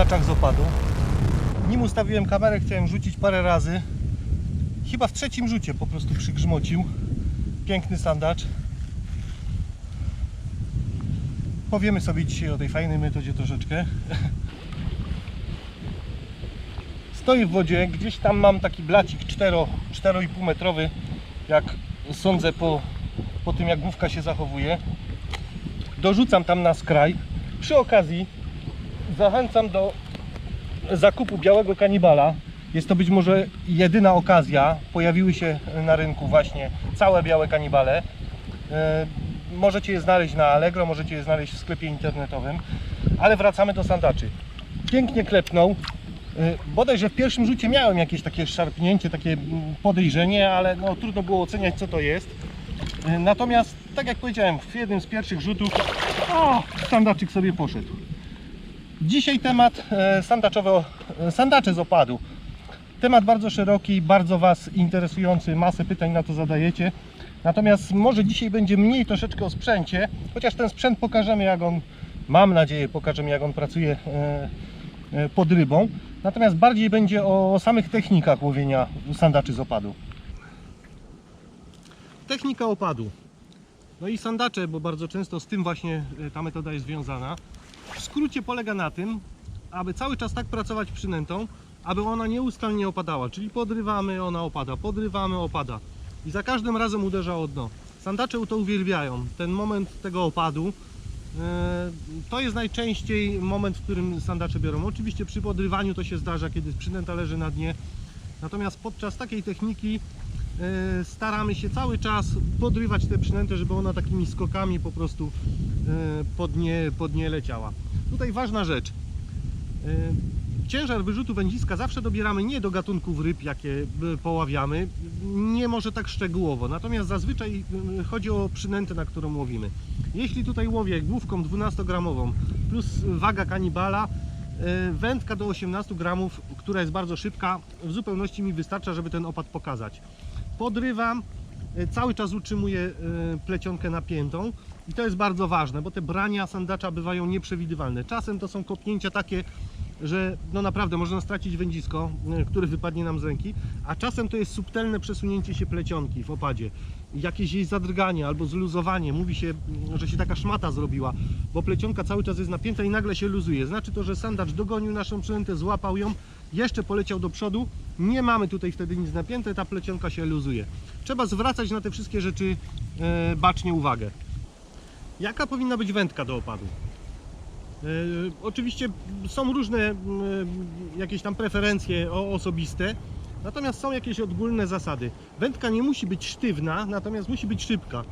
sandaczach z opadu. Nim ustawiłem kamerę, chciałem rzucić parę razy. Chyba w trzecim rzucie po prostu przygrzmocił. Piękny sandacz. Powiemy sobie dzisiaj o tej fajnej metodzie troszeczkę. Stoi w wodzie, gdzieś tam mam taki blacik 4,5 metrowy, jak sądzę po, po tym jak główka się zachowuje. Dorzucam tam na skraj. Przy okazji zachęcam do zakupu białego kanibala. Jest to być może jedyna okazja. Pojawiły się na rynku właśnie całe białe kanibale. E, Możecie je znaleźć na Allegro, możecie je znaleźć w sklepie internetowym. Ale wracamy do sandaczy. Pięknie klepnął. E, Bodajże w pierwszym rzucie miałem jakieś takie szarpnięcie, takie podejrzenie, ale no, trudno było oceniać co to jest. E, Natomiast, tak jak powiedziałem, w jednym z pierwszych rzutów o, sandaczyk sobie poszedł. Dzisiaj temat e, sandaczowe, e, z opadu. Temat bardzo szeroki, bardzo Was interesujący, masę pytań na to zadajecie. Natomiast może dzisiaj będzie mniej troszeczkę o sprzęcie, chociaż ten sprzęt pokażemy jak on, mam nadzieję, pokażemy jak on pracuje e, pod rybą. Natomiast bardziej będzie o samych technikach łowienia sandaczy z opadu. Technika opadu. No i sandacze, bo bardzo często z tym właśnie ta metoda jest związana. W skrócie polega na tym, aby cały czas tak pracować przynętą, aby ona nieustannie opadała. Czyli podrywamy, ona opada, podrywamy, opada. I za każdym razem uderza o dno. Sandacze to uwielbiają. Ten moment tego opadu e, to jest najczęściej moment, w którym sandacze biorą. Oczywiście przy podrywaniu to się zdarza, kiedy przynęta leży na dnie. Natomiast podczas takiej techniki staramy się cały czas podrywać tę przynętę, żeby ona takimi skokami po prostu e, pod nie, pod nie leciała. Tutaj ważna rzecz. E, Ciężar wyrzutu wędziska zawsze dobieramy nie do gatunków ryb, jakie e, poławiamy, nie może tak szczegółowo, natomiast zazwyczaj e, chodzi o przynętę, na którą łowimy. Jeśli tutaj łowię główką 12-gramową plus waga kanibala, e, wędka do 18 gramów, która jest bardzo szybka, w zupełności mi wystarcza, żeby ten opad pokazać. Podrywam, e, cały czas utrzymuję e, plecionkę napiętą i to jest bardzo ważne, bo te brania sandacza bywają nieprzewidywalne. Czasem to są kopnięcia takie, że no naprawdę można stracić wędzisko, e, które wypadnie nam z ręki, a czasem to jest subtelne przesunięcie się plecionki w opadzie. Jakieś jej zadrganie albo zluzowanie. Mówi się, mm, że się taka szmata zrobiła, bo plecionka cały czas jest napięta i nagle się luzuje. Znaczy to, że sandacz dogonił naszą przynętę, złapał ją, jeszcze poleciał do przodu. Nie mamy tutaj wtedy nic napięte, ta plecionka się luzuje. Trzeba zwracać na te wszystkie rzeczy e, bacznie uwagę. Jaka powinna być wędka do opadu? E, Oczywiście są różne jakieś tam preferencje osobiste, natomiast są jakieś ogólne zasady. Wędka nie musi być sztywna, natomiast musi być szybka.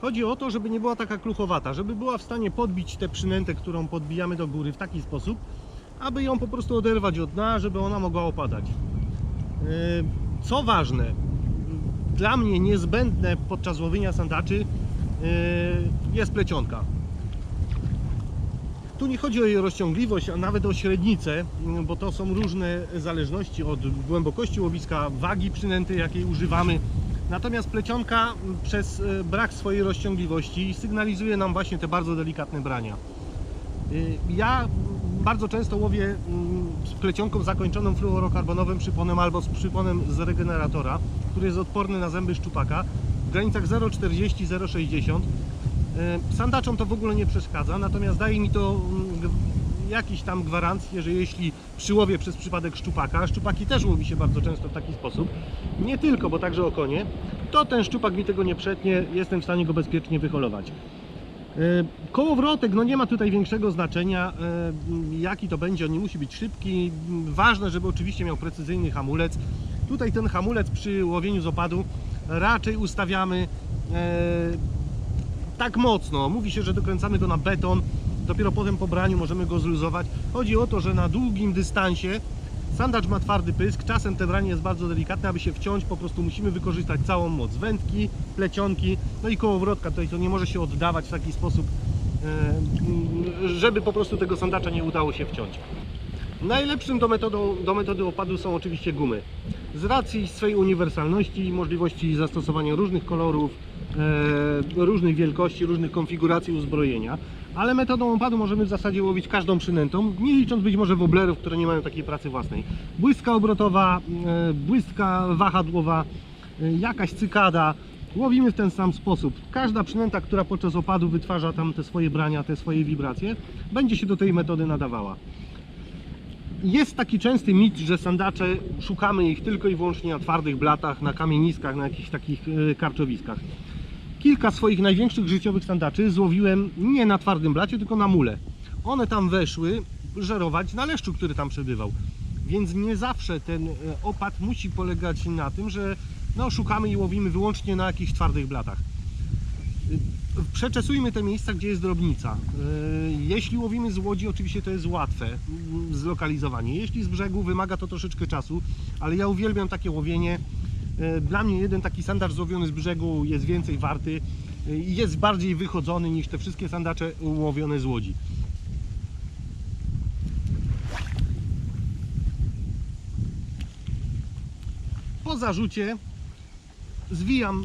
Chodzi o to, żeby nie była taka kluchowata, żeby była w stanie podbić tę przynętę, którą podbijamy do góry w taki sposób, aby ją po prostu oderwać od dna, żeby ona mogła opadać. E, Co ważne, dla mnie niezbędne podczas łowienia sandaczy e, jest plecionka. Tu nie chodzi o jej rozciągliwość, a nawet o średnicę, mm, bo to są różne zależności od głębokości łowiska, wagi przynęty, jakiej używamy. Natomiast plecionka przez brak swojej rozciągliwości sygnalizuje nam właśnie te bardzo delikatne brania. Y, Ja bardzo często łowię mm, z plecionką zakończoną fluorokarbonowym przyponem albo z przyponem z regeneratora, który jest odporny na zęby szczupaka w granicach 0,40-0,60. Y, Sandaczom to w ogóle nie przeszkadza, natomiast daje mi to mm, jakiś tam gwarancję, że jeśli przyłowię przez przypadek szczupaka, szczupaki też łowi się bardzo często w taki sposób, nie tylko, bo także okonie, to ten szczupak mi tego nie przetnie, jestem w stanie go bezpiecznie wyholować. E, Kołowrotek, no nie ma tutaj większego znaczenia, e, jaki to będzie, on nie musi być szybki. Ważne, żeby oczywiście miał precyzyjny hamulec. Tutaj ten hamulec przy łowieniu z opadu raczej ustawiamy e, tak mocno. Mówi się, że dokręcamy go na beton, dopiero potem po braniu możemy go zluzować. Chodzi o to, że na długim dystansie sandacz ma twardy pysk, czasem te branie jest bardzo delikatne, aby się wciąć po prostu musimy wykorzystać całą moc wędki, plecionki, no i kołowrotka, tutaj to nie może się oddawać w taki sposób, e, żeby po prostu tego sandacza nie udało się wciąć. Najlepszym do, metodą, do metody opadu są oczywiście gumy. Z racji swej uniwersalności i możliwości zastosowania różnych kolorów, e, różnych wielkości, różnych konfiguracji uzbrojenia, Ale metodą opadu możemy w zasadzie łowić każdą przynętą, nie licząc być może woblerów, które nie mają takiej pracy własnej. Błyska obrotowa, e, błyska wahadłowa, e, jakaś cykada. Łowimy w ten sam sposób. Każda przynęta, która podczas opadu wytwarza tam te swoje brania, te swoje wibracje, będzie się do tej metody nadawała. Jest taki częsty mit, że sandacze szukamy ich tylko i wyłącznie na twardych blatach, na kamieniskach, na jakichś takich e, karczowiskach. Kilka swoich największych życiowych sandaczy złowiłem nie na twardym blacie, tylko na mule. One tam weszły żerować na leszczu, który tam przebywał. Więc nie zawsze ten e, opad musi polegać na tym, że no, szukamy i łowimy wyłącznie na jakichś twardych blatach. Przeczesujmy te miejsca, gdzie jest drobnica. Yy, Jeśli łowimy z łodzi, oczywiście to jest łatwe mm, zlokalizowanie. Jeśli z brzegu, wymaga to troszeczkę czasu, ale ja uwielbiam takie łowienie. Yy, Dla mnie jeden taki sandacz złowiony z brzegu jest więcej warty yy, i jest bardziej wychodzony niż te wszystkie sandacze łowione z łodzi. Po zarzucie zwijam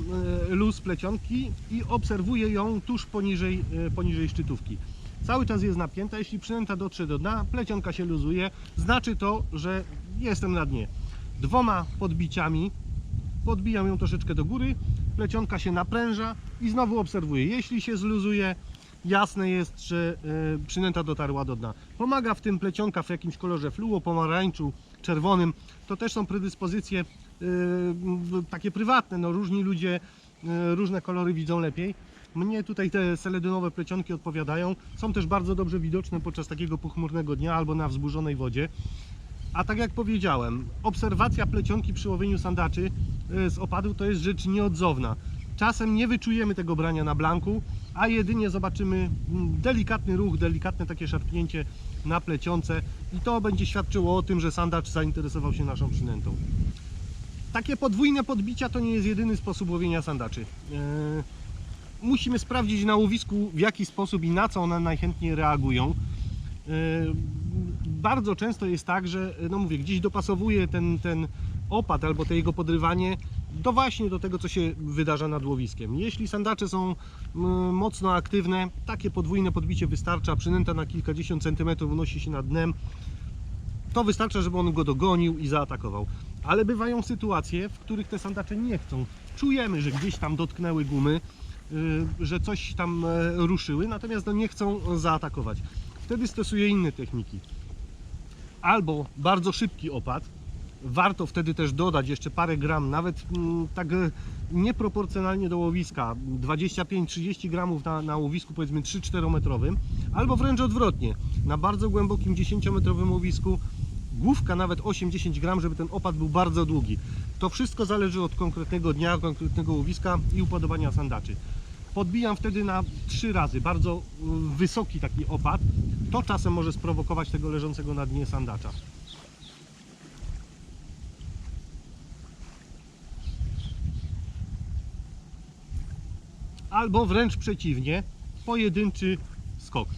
e, luz plecionki i obserwuję ją tuż poniżej, e, poniżej szczytówki. Cały czas jest napięta, jeśli przynęta dotrze do dna, plecionka się luzuje, znaczy to, że jestem na dnie. Dwoma podbiciami podbijam ją troszeczkę do góry, plecionka się napręża i znowu obserwuję. Jeśli się zluzuje, jasne jest, że e, przynęta dotarła do dna. Pomaga w tym plecionka w jakimś kolorze fluo, pomarańczu, czerwonym. To też są predyspozycje e, takie prywatne. No, różni ludzie e, różne kolory widzą lepiej. Mnie tutaj te seledynowe plecionki odpowiadają. Są też bardzo dobrze widoczne podczas takiego pochmurnego dnia albo na wzburzonej wodzie. A tak jak powiedziałem, obserwacja plecionki przy łowieniu sandaczy e, z opadu to jest rzecz nieodzowna. Czasem nie wyczujemy tego brania na blanku, a jedynie zobaczymy mm, delikatny ruch, delikatne takie szarpnięcie na plecionce i to będzie świadczyło o tym, że sandacz zainteresował się naszą przynętą. Takie podwójne podbicia to nie jest jedyny sposób łowienia sandaczy. E, Musimy sprawdzić na łowisku w jaki sposób i na co one najchętniej reagują. E, Bardzo często jest tak, że no mówię, gdzieś dopasowuje ten, ten opad albo to jego podrywanie do właśnie do tego, co się wydarza nad łowiskiem. Jeśli sandacze są mocno aktywne, takie podwójne podbicie wystarcza, przynęta na kilkadziesiąt centymetrów unosi się nad dnem, to wystarcza, żeby on go dogonił i zaatakował. Ale bywają sytuacje, w których te sandacze nie chcą. Czujemy, że gdzieś tam dotknęły gumy, y, że coś tam e, ruszyły, natomiast no nie chcą zaatakować. Wtedy stosuję inne techniki. Albo bardzo szybki opad. Warto wtedy też dodać jeszcze parę gram, nawet mm, tak e, nieproporcjonalnie do łowiska, 25-30 gramów na, na łowisku powiedzmy 3-4 metrowym, albo wręcz odwrotnie, na bardzo głębokim 10 metrowym łowisku główka nawet 8-10 gram, żeby ten opad był bardzo długi. To wszystko zależy od konkretnego dnia, konkretnego łowiska i upodobania sandaczy. Podbijam wtedy na trzy razy, bardzo y, wysoki taki opad. To czasem może sprowokować tego leżącego na dnie sandacza. Albo wręcz przeciwnie, pojedynczy skok.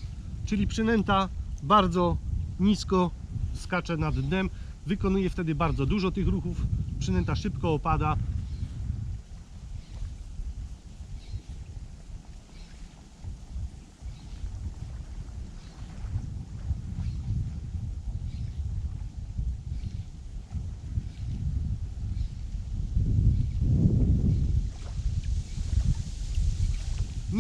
Czyli przynęta bardzo nisko skacze nad dnem, wykonuje wtedy bardzo dużo tych ruchów, przynęta szybko opada.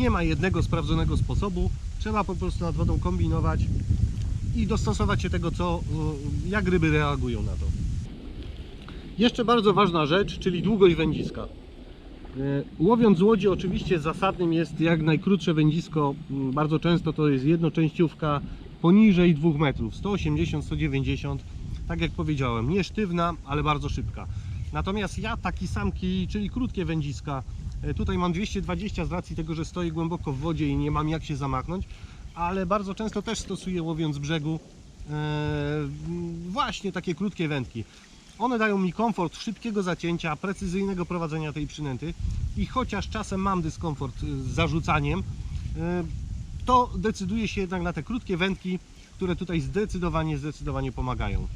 Nie ma jednego sprawdzonego sposobu, trzeba po prostu nad wodą kombinować i dostosować się tego, co, jak ryby reagują na to. Jeszcze bardzo ważna rzecz, czyli długość wędziska. Y, Łowiąc łodzi oczywiście zasadnym jest jak najkrótsze wędzisko, mm, bardzo często to jest jednoczęściówka poniżej 2 metrów, 180-190, tak jak powiedziałem, nie sztywna, ale bardzo szybka. Natomiast ja taki sam kij, czyli krótkie wędziska, tutaj mam 220 z racji tego, że stoję głęboko w wodzie i nie mam jak się zamachnąć, ale bardzo często też stosuję łowiąc brzegu e, właśnie takie krótkie wędki. One dają mi komfort szybkiego zacięcia, precyzyjnego prowadzenia tej przynęty i chociaż czasem mam dyskomfort y, z zarzucaniem, e, to decyduję się jednak na te krótkie wędki, które tutaj zdecydowanie, zdecydowanie pomagają.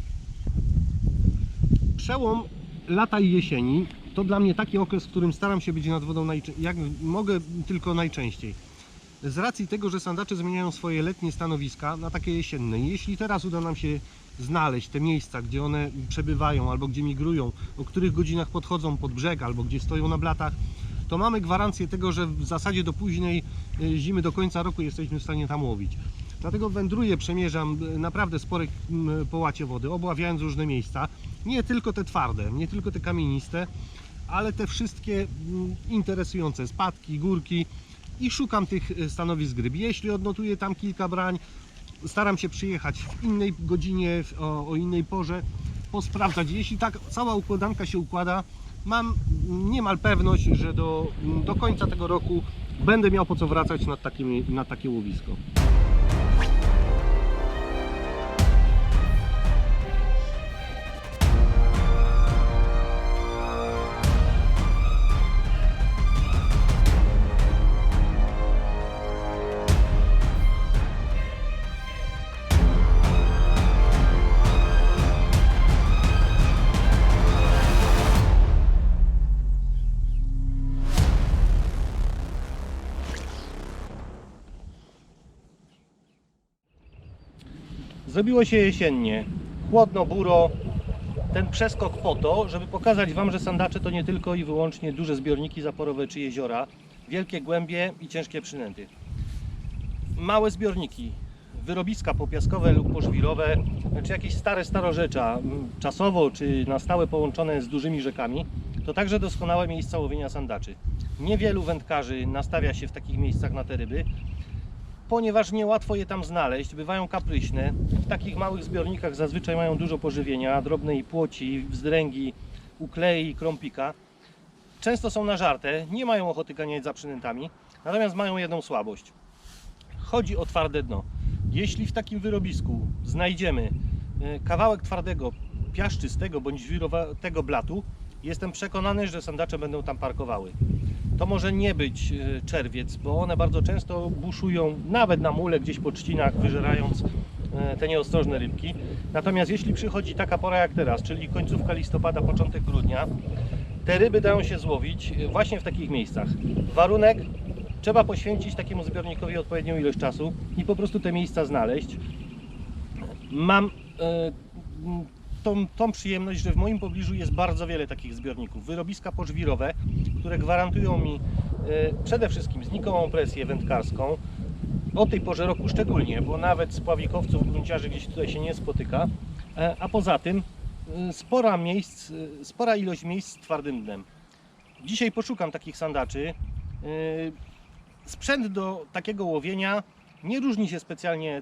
Przełom lata i jesieni to dla mnie taki okres, w którym staram się być nad wodą jak mogę tylko najczęściej. z racji tego, że sandacze zmieniają swoje letnie stanowiska na takie jesienne. Jeśli teraz uda nam się znaleźć te miejsca, gdzie one przebywają albo gdzie migrują, o których godzinach podchodzą pod brzeg albo gdzie stoją na blatach, to mamy gwarancję tego, że w zasadzie do późnej y, zimy, do końca roku jesteśmy w stanie tam łowić. Dlatego wędruję, przemierzam y, naprawdę spore mm, połacie wody, obławiając różne miejsca. Nie tylko te twarde, nie tylko te kamieniste, ale te wszystkie mm, interesujące spadki, górki i szukam tych y, stanowisk ryb. Jeśli odnotuję tam kilka brań, staram się przyjechać w innej godzinie, o, o innej porze, posprawdzać. Jeśli tak cała układanka się układa, mam niemal pewność, że do, do końca tego roku będę miał po co wracać na takie, na takie łowisko. Zrobiło się jesiennie, chłodno, buro. Ten przeskok po to, żeby pokazać Wam, że sandacze to nie tylko i wyłącznie duże zbiorniki zaporowe czy jeziora, wielkie głębie i ciężkie przynęty. Małe zbiorniki, wyrobiska popiaskowe lub pożwirowe, czy jakieś stare starorzecza, czasowo czy na stałe połączone z dużymi rzekami, to także doskonałe miejsca łowienia sandaczy. Niewielu wędkarzy nastawia się w takich miejscach na te ryby, ponieważ niełatwo je tam znaleźć, bywają kapryśne. W takich małych zbiornikach zazwyczaj mają dużo pożywienia, drobnej płoci, wzdręgi, uklei, krąpika. Często są nażarte, nie mają ochoty ganiać za przynętami, natomiast mają jedną słabość. Chodzi o twarde dno. Jeśli w takim wyrobisku znajdziemy e, kawałek twardego, piaszczystego bądź żwirowatego blatu, jestem przekonany, że sandacze będą tam parkowały. To może nie być e, czerwiec, bo one bardzo często buszują nawet na mule, gdzieś po trzcinach, wyżerając e, te nieostrożne rybki. Natomiast jeśli przychodzi taka pora jak teraz, czyli końcówka listopada, początek grudnia, te ryby dają się złowić e, właśnie w takich miejscach. Warunek trzeba poświęcić takiemu zbiornikowi odpowiednią ilość czasu i po prostu te miejsca znaleźć. Mam tą, tą przyjemność, że w moim pobliżu jest bardzo wiele takich zbiorników. Wyrobiska pożwirowe, które gwarantują mi e, przede wszystkim znikomą presję wędkarską. O tej porze roku szczególnie, bo nawet spławikowców, grunciarzy gdzieś tutaj się nie spotyka. E, A poza tym e, spora, miejsc, e, spora ilość miejsc z twardym dnem. Dzisiaj poszukam takich sandaczy. Sprzęt do takiego łowienia nie różni się specjalnie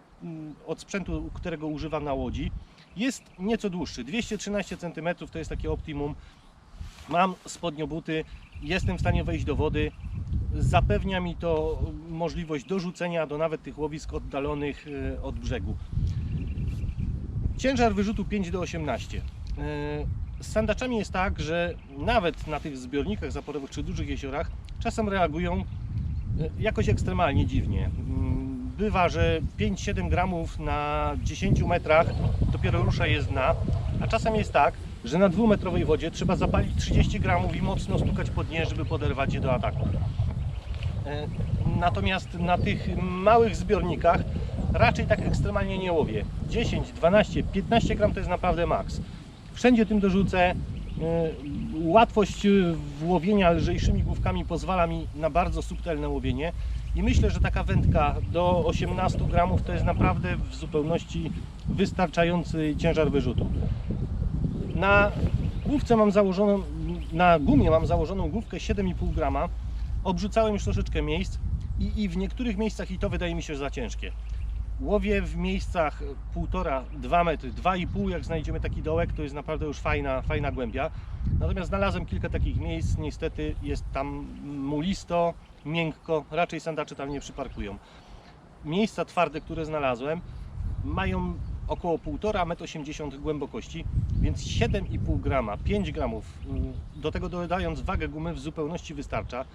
od sprzętu, którego używam na łodzi. Jest nieco dłuższy, 213 cm to jest takie optimum. Mam spodnio buty, jestem w stanie wejść do wody. Zapewnia mi to możliwość dorzucenia do nawet tych łowisk oddalonych e, od brzegu. Ciężar wyrzutu 5 do 18. E, Z sandaczami jest tak, że nawet na tych zbiornikach zaporowych czy dużych jeziorach czasem reagują e, jakoś ekstremalnie dziwnie. Mm, Bywa, że 5-7 gramów na 10 metrach dopiero rusza je z a czasem jest tak, że na dwumetrowej wodzie trzeba zapalić 30 gramów i mocno stukać po dnie, żeby poderwać je do ataku. E, Natomiast na tych małych zbiornikach raczej tak ekstremalnie nie łowię. 10, 12, 15 gram to jest naprawdę maks. Wszędzie tym dorzucę. E, Łatwość e, łowienia lżejszymi główkami pozwala mi na bardzo subtelne łowienie i myślę, że taka wędka do 18 gramów to jest naprawdę w zupełności wystarczający ciężar wyrzutu. Na główce mam założoną, na gumie mam założoną główkę 7,5 grama. Obrzucałem już troszeczkę miejsc i, i w niektórych miejscach i to wydaje mi się za ciężkie. Łowię w miejscach 1,5-2 metry, 2,5 jak znajdziemy taki dołek, to jest naprawdę już fajna, fajna głębia. Natomiast znalazłem kilka takich miejsc, niestety jest tam mulisto, miękko, raczej sandacze tam nie przyparkują. Miejsca twarde, które znalazłem mają około 1,5-1,80 m głębokości, więc 7,5 grama, 5 gramów, y, do tego dodając wagę gumy w zupełności wystarcza.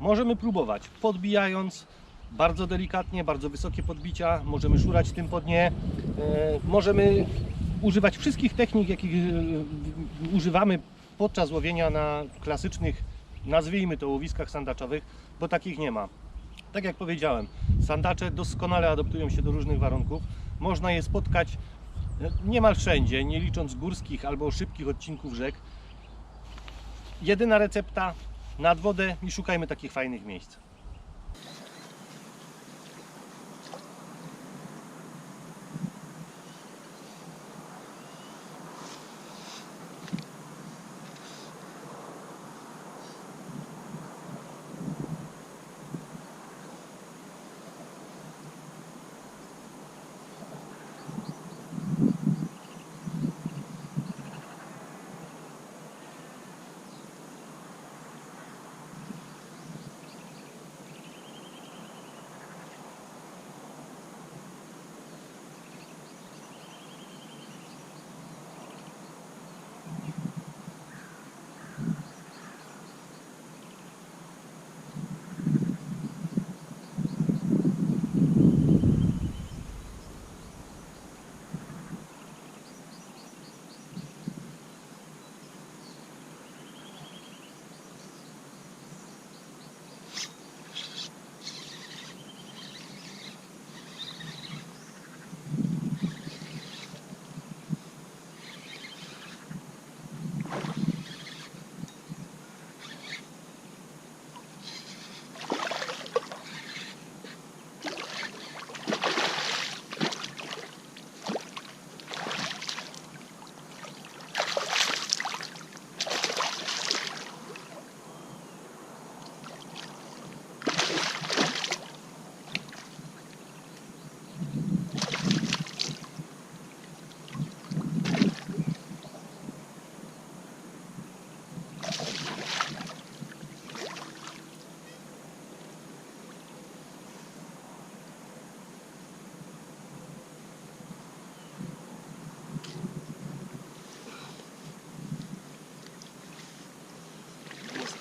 Możemy próbować, podbijając bardzo delikatnie, bardzo wysokie podbicia, możemy szurać tym po dnie, e, możemy używać wszystkich technik, jakich e, używamy podczas łowienia na klasycznych, nazwijmy to łowiskach sandaczowych, bo takich nie ma. Tak jak powiedziałem, sandacze doskonale adaptują się do różnych warunków. Można je spotkać e, niemal wszędzie, nie licząc górskich albo szybkich odcinków rzek. Jedyna recepta nad wodę i szukajmy takich fajnych miejsc.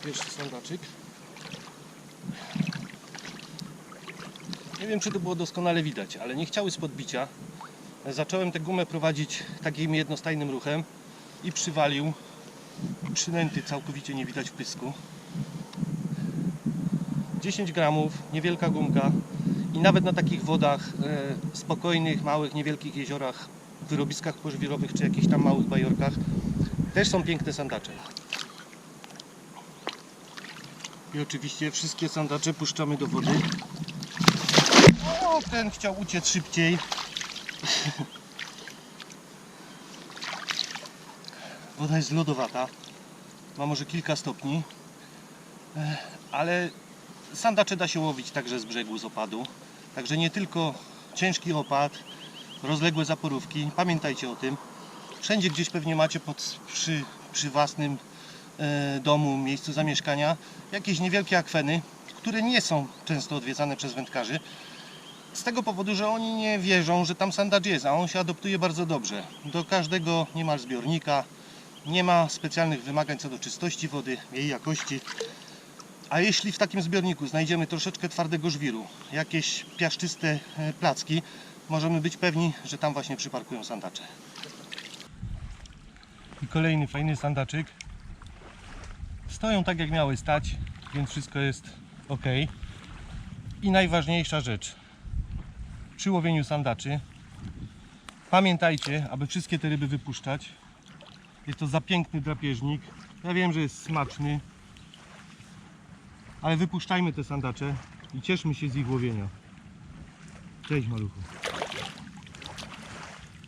Pierwszy sandaczyk. Nie wiem, czy to było doskonale widać, ale nie chciały z podbicia. Zacząłem tę gumę prowadzić takim jednostajnym ruchem i przywalił. Przynęty całkowicie nie widać w pysku. 10 gramów, niewielka gumka i nawet na takich wodach e, spokojnych, małych, niewielkich jeziorach, wyrobiskach pożwirowych czy jakichś tam małych bajorkach też są piękne sandacze. I oczywiście wszystkie sandacze puszczamy do wody. O, ten chciał uciec szybciej. Woda jest lodowata. Ma może kilka stopni. E, Ale sandacze da się łowić także z brzegu, z opadu. Także nie tylko ciężki opad, rozległe zaporówki. Pamiętajcie o tym. Wszędzie gdzieś pewnie macie pod, przy, przy własnym domu, miejscu zamieszkania jakieś niewielkie akweny, które nie są często odwiedzane przez wędkarzy. Z tego powodu, że oni nie wierzą, że tam sandacz jest, a on się adoptuje bardzo dobrze. Do każdego niemal zbiornika, nie ma specjalnych wymagań co do czystości wody, jej jakości. A jeśli w takim zbiorniku znajdziemy troszeczkę twardego żwiru, jakieś piaszczyste e, placki, możemy być pewni, że tam właśnie przyparkują sandacze. I kolejny fajny sandaczyk. Stoją tak jak miały stać, więc wszystko jest ok. I najważniejsza rzecz. Przy łowieniu sandaczy pamiętajcie, aby wszystkie te ryby wypuszczać. Jest to zapiękny drapieżnik. Ja wiem, że jest smaczny, ale wypuszczajmy te sandacze i cieszmy się z ich łowienia. Cześć maluchu.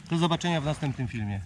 Do zobaczenia w następnym filmie.